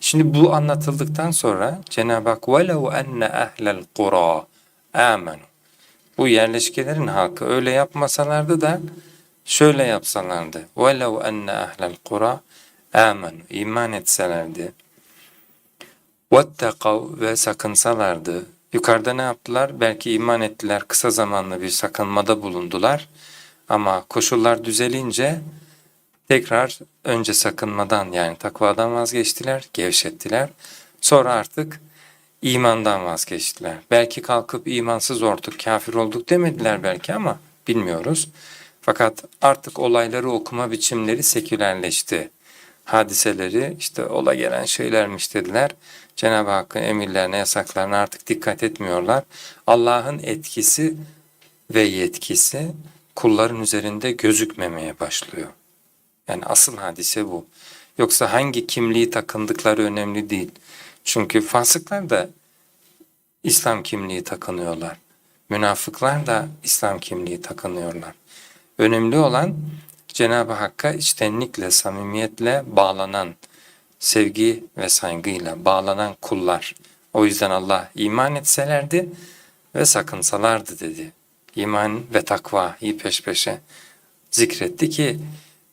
Şimdi bu anlatıldıktan sonra Cenab-ı Hak وَلَوْ أَنَّ أَهْلَ الْقُرَى آمَنُوا Bu yerleşkelerin halkı öyle yapmasalardı da şöyle yapsalardı. وَلَوْ أَنَّ أَهْلَ الْقُرَى آمَنُوا iman etselerdi. وَاتَّقَوْا ve sakınsalardı. Yukarıda ne yaptılar? Belki iman ettiler, kısa zamanlı bir sakınmada bulundular. Ama koşullar düzelince tekrar önce sakınmadan yani takvadan vazgeçtiler, gevşettiler. Sonra artık imandan vazgeçtiler. Belki kalkıp imansız olduk, kafir olduk demediler belki ama bilmiyoruz. Fakat artık olayları okuma biçimleri sekülerleşti. Hadiseleri işte ola gelen şeylermiş dediler. Cenab-ı Hakk'ın emirlerine, yasaklarına artık dikkat etmiyorlar. Allah'ın etkisi ve yetkisi kulların üzerinde gözükmemeye başlıyor. Yani asıl hadise bu. Yoksa hangi kimliği takındıkları önemli değil. Çünkü fasıklar da İslam kimliği takınıyorlar. Münafıklar da İslam kimliği takınıyorlar. Önemli olan Cenab-ı Hakk'a içtenlikle, samimiyetle bağlanan, sevgi ve saygıyla bağlanan kullar. O yüzden Allah iman etselerdi ve sakınsalardı dedi. İman ve takva iyi peş peşe zikretti ki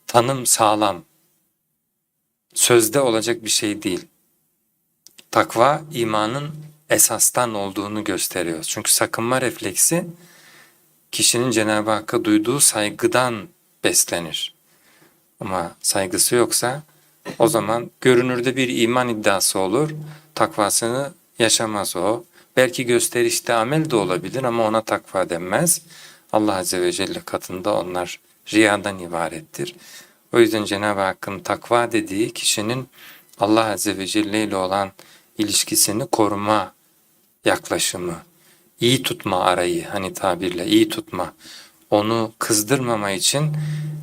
tanım sağlam. Sözde olacak bir şey değil. Takva imanın esastan olduğunu gösteriyor. Çünkü sakınma refleksi kişinin Cenab-ı Hakk'a duyduğu saygıdan beslenir. Ama saygısı yoksa o zaman görünürde bir iman iddiası olur. Takvasını yaşamaz o. Belki gösterişte amel de olabilir ama ona takva denmez. Allah Azze ve Celle katında onlar riyadan ibarettir. O yüzden Cenab-ı Hakk'ın takva dediği kişinin Allah Azze ve Celle ile olan ilişkisini koruma yaklaşımı, iyi tutma arayı hani tabirle iyi tutma. Onu kızdırmama için,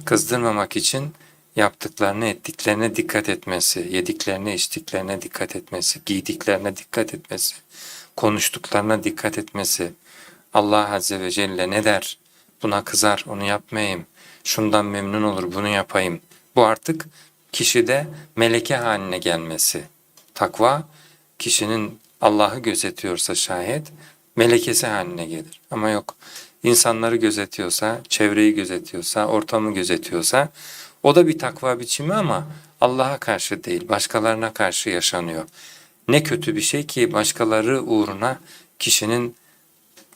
kızdırmamak için yaptıklarına, ettiklerine dikkat etmesi, yediklerine, içtiklerine dikkat etmesi, giydiklerine dikkat etmesi, konuştuklarına dikkat etmesi. Allah Azze ve Celle ne der? Buna kızar, onu yapmayayım. Şundan memnun olur, bunu yapayım. Bu artık kişide meleke haline gelmesi. Takva kişinin Allah'ı gözetiyorsa şayet melekesi haline gelir. Ama yok insanları gözetiyorsa, çevreyi gözetiyorsa, ortamı gözetiyorsa o da bir takva biçimi ama Allah'a karşı değil, başkalarına karşı yaşanıyor. Ne kötü bir şey ki başkaları uğruna kişinin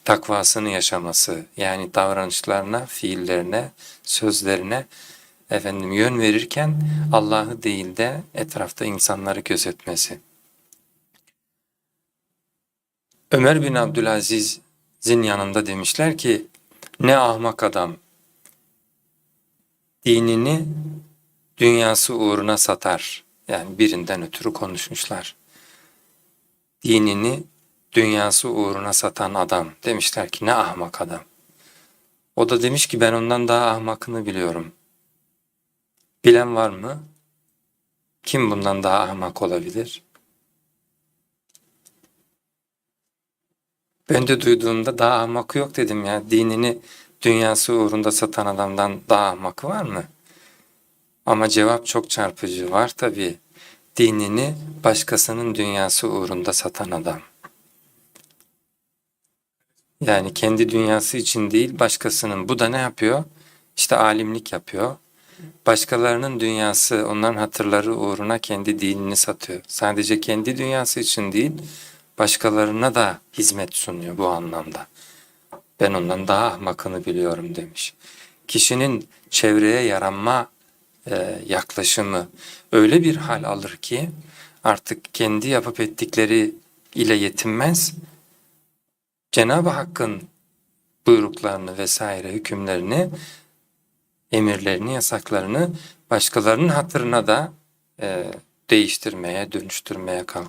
takvasını yaşaması. Yani davranışlarına, fiillerine, sözlerine efendim yön verirken Allah'ı değil de etrafta insanları gözetmesi. Ömer bin Abdülaziz'in yanında demişler ki ne ahmak adam dinini dünyası uğruna satar. Yani birinden ötürü konuşmuşlar. Dinini dünyası uğruna satan adam. Demişler ki ne ahmak adam. O da demiş ki ben ondan daha ahmakını biliyorum. Bilen var mı? Kim bundan daha ahmak olabilir? Ben de duyduğumda daha ahmakı yok dedim ya. Dinini dünyası uğrunda satan adamdan daha ahmakı var mı? Ama cevap çok çarpıcı. Var tabii. Dinini başkasının dünyası uğrunda satan adam. Yani kendi dünyası için değil başkasının. Bu da ne yapıyor? İşte alimlik yapıyor. Başkalarının dünyası, onların hatırları uğruna kendi dinini satıyor. Sadece kendi dünyası için değil, başkalarına da hizmet sunuyor bu anlamda. Ben ondan daha ahmakını biliyorum demiş. Kişinin çevreye yaranma e, yaklaşımı öyle bir hal alır ki artık kendi yapıp ettikleri ile yetinmez. Cenab-ı Hakk'ın buyruklarını vesaire hükümlerini, emirlerini, yasaklarını başkalarının hatırına da e, değiştirmeye, dönüştürmeye kalkar.